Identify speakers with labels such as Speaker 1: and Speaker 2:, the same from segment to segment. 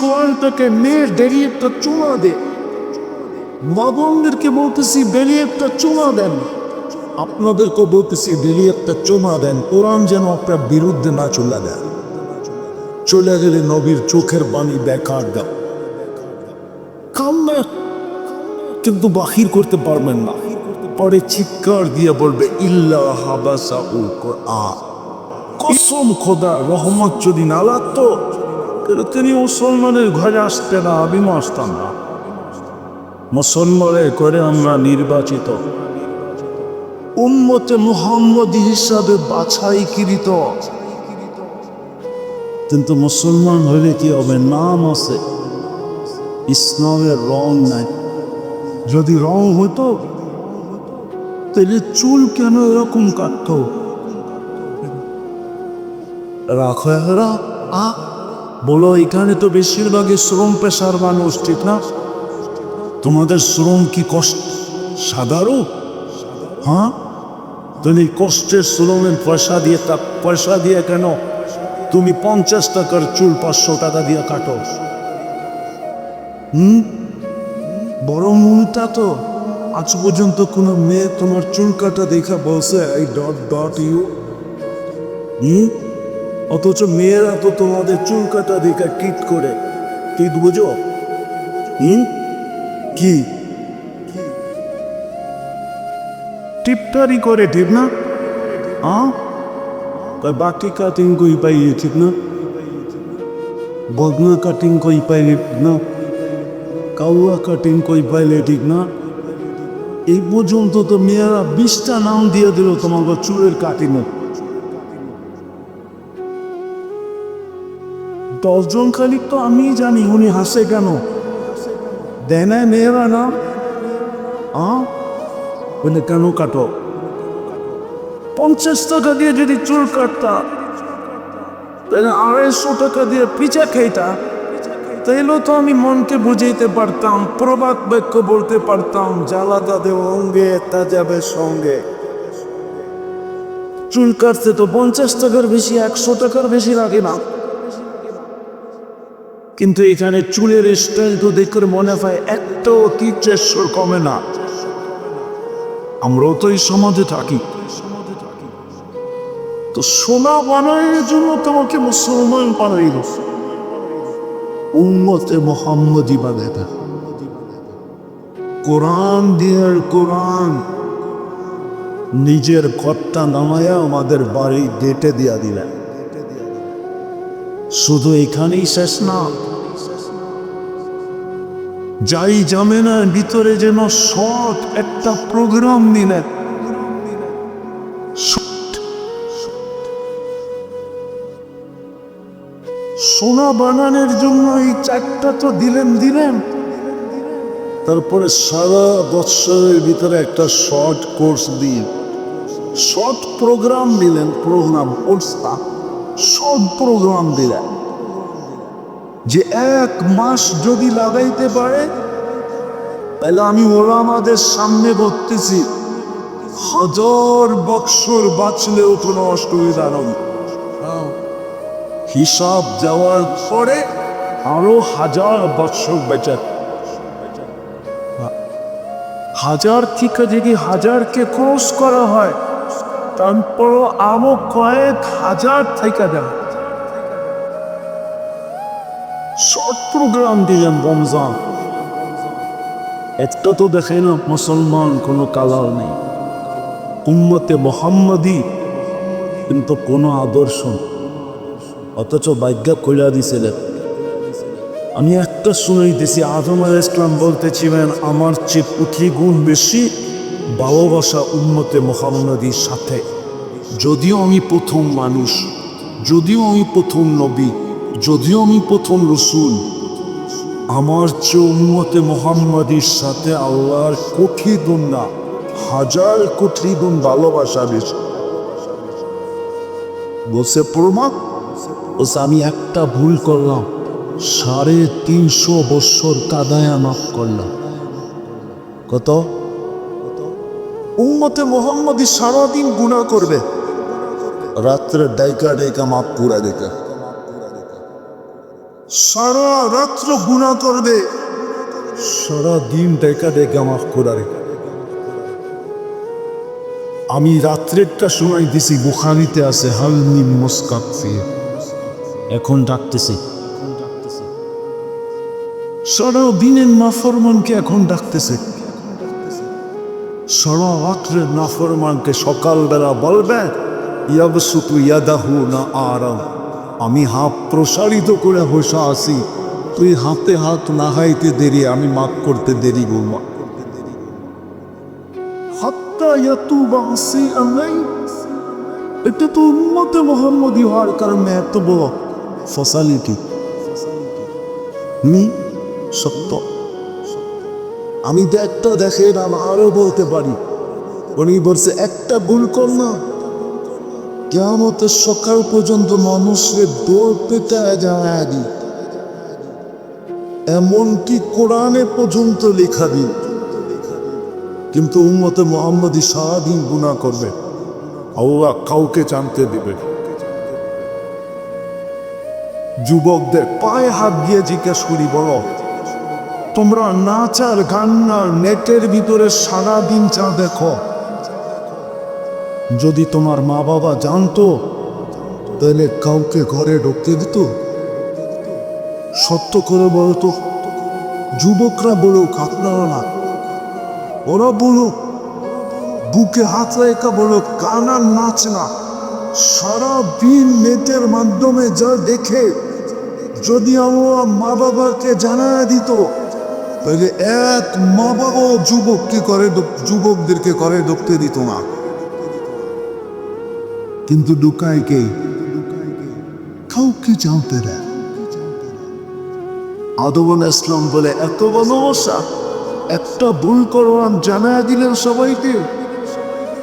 Speaker 1: কোয়ালটাকে মেয়ে ডেরিয়ে একটা চুমা দে। মগনদেরকে বলতেছি বেরিয়ে একটা চুমা দেন। আপনাদেরকে বলতেছি বেরিয়ে একটা চুমা দেন। কোরআন যেন আপনার বিরুদ্ধে না চলে দেন চলে গেলে নবীর চোখের বাণী বেকার দাও। কান্না, কিন্তু বাহির করতে পারবেন না। পরে চিৎকার দিয়ে বলবে, ইল্লা হাবাসা উল কোরআন। কসম খোদা, রহমত যদি না লাগতো তিনি মুসলমানের ঘরে আসতেন না, আমি আসতাম না। মুসলমানের করে আমরা নির্বাচিত। উম্মতে মুহাম্মদী হিসাবে বাছাই বাছাইকৃত। কিন্তু মুসলমান হলে কি হবে? নাম আছে। ইসলামের রং নাই। যদি রং হতো তাহলে চুল কেন এরকম কাটতো? রাখো আ বলো, এখানে তো বেশিরভাগই শ্রম পেশার মানুষ, ঠিক না? তোমাদের শ্রম কি কষ্ট? সাধারণ? হ্যাঁ? তুমি কষ্টের শ্রমের পয়সা দিয়ে তা পয়সা দিয়ে কেন? তুমি পঞ্চাশ টাকার চুল পাঁচশো টাকা দিয়ে কাটো। হুম? বড় মনটা তো। আজ পর্যন্ত কোনো মেয়ে তোমার চুল কাটা দেখা বলছে, এই ডট ডট ইউ হুম? অথচ মেয়েরা তো তোমাদের চুল কাটা দেখা কিট করে। কি বুঝো? হুম? কি? টিপটারি করে, ঠিক না? হ্যাঁ বাকি কাটিং কই পাই ঠিক না? বগনা কাটিং কই পাইলে ঠিক না? কাউয়া কাটিং কই পাইলে, ঠিক না? এই পর্যন্ত তো মেয়েরা বিশটা নাম দিয়ে দিল তোমাকে চুলের কাটিংয়ে দশজন খালি তো আমি জানি, উনি হাসে কেন? দেয় না না? আ? বলে, কেন কাটো? পঞ্চাশ টাকা দিয়ে যদি চুল কাটতা, তাহলে আড়াইশো টাকা দিয়ে পিচা খাইতা। তাইলেও তো আমি মনকে বুঝাইতে পারতাম, প্রবাদ বাক্য বলতে পারতাম জ্বালাদা দেব অঙ্গে, তা যাবে সঙ্গে। চুল কাটতে তো পঞ্চাশ টাকার বেশি, একশো টাকার বেশি লাগে না। কিন্তু এখানে চুলের স্টাইল তো দেখে মনে হয় একটাও তির্যেশ্বর কমে না। আমরাও তো এই সমাজে থাকি। তো সোনা বানানোর জন্য তোমাকে মুসলমান বানাইল। উম্মতে মোহাম্মদি বাধেটা কোরআন দিয়ার কোরআন। নিজের ঘরটা নামায় আমাদের বাড়ি ডেটে দিয়া দিলেন। শুধু এখানেই শেষ না। যাই জামেনার ভিতরে যেন শর্ট একটা প্রোগ্রাম Short। সোনা বানানোর জন্য এই চারটা তো দিলেন দিলেন। তারপরে সারা বৎসরের ভিতরে একটা শর্ট কোর্স দিয়ে শর্ট প্রোগ্রাম দিলেন প্রোগ্রাম কোর্সটা। শর্ট প্রোগ্রাম দিলেন। যে এক মাস যদি লাগাইতে পারে, তাহলে আমি ওরা আমাদের সামনে বলতেছি, হাজার বৎসর বাঁচলেও কোনো অসুবিধা নেই। হিসাব দেওয়ার পরে আরও হাজার বৎসর বেঁচে হাজার থেকে যদি হাজারকে ক্রস করা হয় তারপরও আরও কয়েক হাজার থেকে দেয় শর্ট প্রোগ্রাম দিলেন রমজান। একটা তো দেখে না মুসলমান কোনো কালার নেই। উম্মতে মোহাম্মদি কিন্তু কোনো আদর্শ। অথচ ভাগ্যা কইলা দিছিলেন। আমি একটা শুনাইতেছি, আদম আল ইসলাম বলতেছিলেন, আমার চেয়ে পুঁথি গুণ বেশি ভালোবাসা উন্মতে মোহাম্মদীর সাথে। যদিও আমি প্রথম মানুষ, যদিও আমি প্রথম নবী, যদিও আমি প্রথম রসুল, আমার চেয়ে উন্মতে মোহাম্মদীর সাথে আল্লাহর কোটি গুণ না, হাজার কোটি গুণ ভালোবাসা বেশি। বলছে, প্রমাণ? বলছে, আমি একটা ভুল করলাম, সাড়ে তিনশো বৎসর কাদায়া মাফ করলাম। কত? উম্মতে মোহাম্মদী সারাদিন গুণা করবে। রাত্রে ডাইকা ডাইকা মাপ পুরা দেখা। সারা রাত্র গুণা করবে। সারা দিন দেখা দেখা মাফ করারে আমি রাত্রেরটা শোনাই দিছি বুখারিতে আছে হালমি মুস্কাত এখন ডাকতেছি। সারা দিনের নাফরমানকে এখন ডাকতেছে। সারা রাত্রের নাফরমানকে সকালবেলা বলবে, ইয়াবসুতু ইয়াদাহু না আরাম। আমি হাত প্রসারিত করে বসে আছি। তুই হাতে হাত নাহাইতে দেরি, আমি মাফ করতে দেরি আসি আলাই। এটা তো উম্মতে মোহাম্মদী হওয়ার কারণে এত বড় ফসালিটি নি সত্য। আমি তো একটা দেখে না আরও বলতে পারি। উনি বলছে, একটা ভুল কর না কেমতের সকাল পর্যন্ত মানুষের দৌড় পেতে যায় দি এমনকি কোরআনে পর্যন্ত লেখা দিন কিন্তু উম্মতে মোহাম্মদী সারাদিন গুণা করবে। আল্লাহ কাউকে জানতে দেবে যুবকদের পায়ে হাত দিয়ে জিজ্ঞেস করি, বলো তোমরা নাচ আর গান আর নেটের ভিতরে সারাদিন চা দেখো। যদি তোমার মা বাবা জানতো, তাহলে কাউকে ঘরে ঢুকতে দিত? সত্য করে বলতো যুবকরা বলুক, আপনারা না। ওরা বলুক, বুকে হাত রেখা বলুক কানার নাচ না। সারা দিন নেটের মাধ্যমে যা দেখে, যদি আমরা মা বাবাকে জানা দিত তাহলে এক মা বাবাও যুবককে করে যুবকদেরকে করে ঢুকতে দিত না কিন্তু ডুকায় কে? কাউকে জানতে আদবুল ইসলাম বলে, এত ভালোবাসা, একটা ভুল করলাম জানা দিলেন সবাইকে।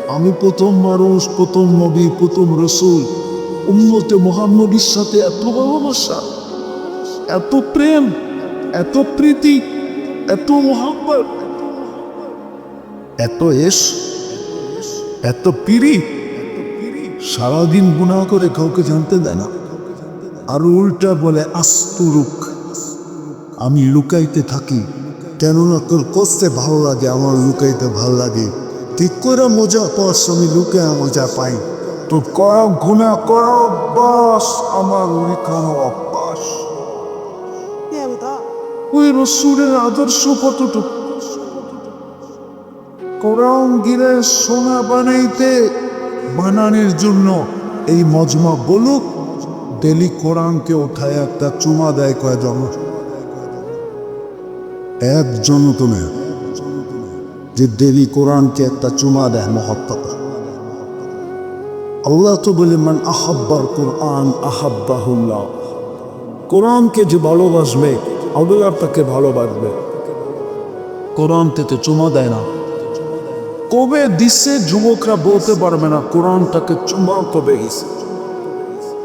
Speaker 1: আমি প্রথম মানুষ, প্রথম নবী, প্রথম রসুল। উম্মতে মোহাম্মদীর সাথে এত ভালোবাসা, এত প্রেম, এত প্রীতি এত মোহাম্মত এত এস এত পিড়ি সারাদিন গুণা করে কাউকে জানতে দেয় না। আর উল্টা বলে আস্তুরুক আমি লুকাইতে থাকি। কেননা তোর কষ্টে ভালো লাগে আমার লুকাইতে ভালো লাগে। ঠিক করে মজা পাস আমি লুকায় মজা পাই। তো কর গুণা কর অভ্যাস আমার লিখানো অভ্যাস। ওই রসুরের আদর্শ কতটুকু? কোরআন গিরে সোনা বানাইতে বানানোর জন্য এই মজমা বলুক, ডেলি কোরআনকে উঠায় একটা চুমা দেয় কয়জন? একজন তুমি যে ডেলি কোরআনকে একটা চুমা দেয় মহত্তা আল্লাহ তো বলে, মান আহাব্বার কোরআন আহাব্বাহুল্লাহ। কোরআনকে যে ভালোবাসবে আল্লাহ তাকে ভালোবাসবে। কোরআন থেকে চুমা দেয় না। কবে দিচ্ছে যুবকরা বলতে পারবে না কোরআনটাকে চুমা কবে গেছে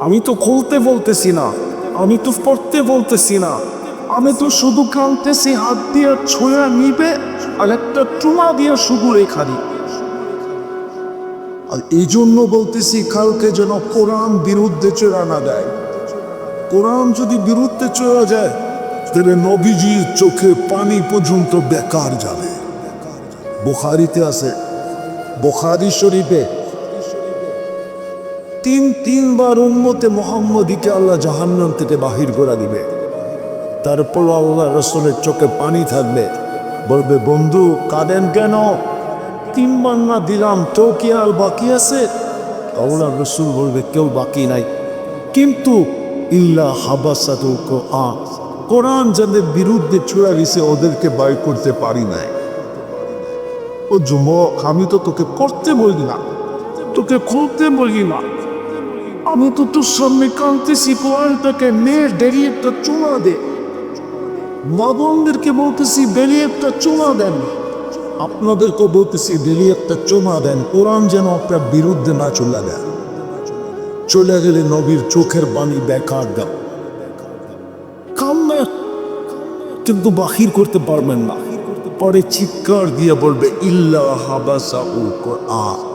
Speaker 1: আমি তো খুলতে বলতেছি না আমি তো পড়তে বলতেছি না আমি তো শুধু কানতেছি হাত দিয়ে ছোঁয়া নিবে আর একটা চুমা দিয়ে শুধু রেখা দিই আর এই জন্য বলতেছি কালকে যেন কোরআন বিরুদ্ধে চড়া না দেয়। কোরআন যদি বিরুদ্ধে চড়া যায় তাহলে নবীজির চোখে পানি পর্যন্ত বেকার যাবে। বুখারিতে আছে, বুখারি শরীফে, তিন তিনবার উম্মতে মোহাম্মদীকে আল্লাহ জাহান্নাম থেকে বাহির করে দিবে। তারপর আল্লাহ রসুলের চোখে পানি থাকবে। বলবে, বন্ধু, কাঁদেন কেন? তিনবার না দিলাম, তো কি আর বাকি আছে? আল্লাহ রসুল বলবে, কেউ বাকি নাই। কিন্তু ইল্লা হাবাসাতুল কোরআন। কোরআন যাদের বিরুদ্ধে চূড়া গেছে, ওদেরকে বাই করতে পারি নাই। ও যুবক, আমি তো তোকে করতে বলি না। তোকে খুলতে বলি না। আমি তো তোর সামনে কাঁদতেছি, কোরআনটাকে নে ডেরি একটা চুমা দে। মা বলতেছি ডেলি একটা চুমা দেন। আপনাদেরকে বলতেছি ডেলি একটা চুমা দেন। কোরআন যেন আপনার বিরুদ্ধে না চলে দেন চলে গেলে নবীর চোখের বাণী বেকার দাও। কিন্তু বাহির করতে পারবেন না। পরে চিৎকার দিয়ে বলবে ইল্লা হাবাসা ও কোরআন।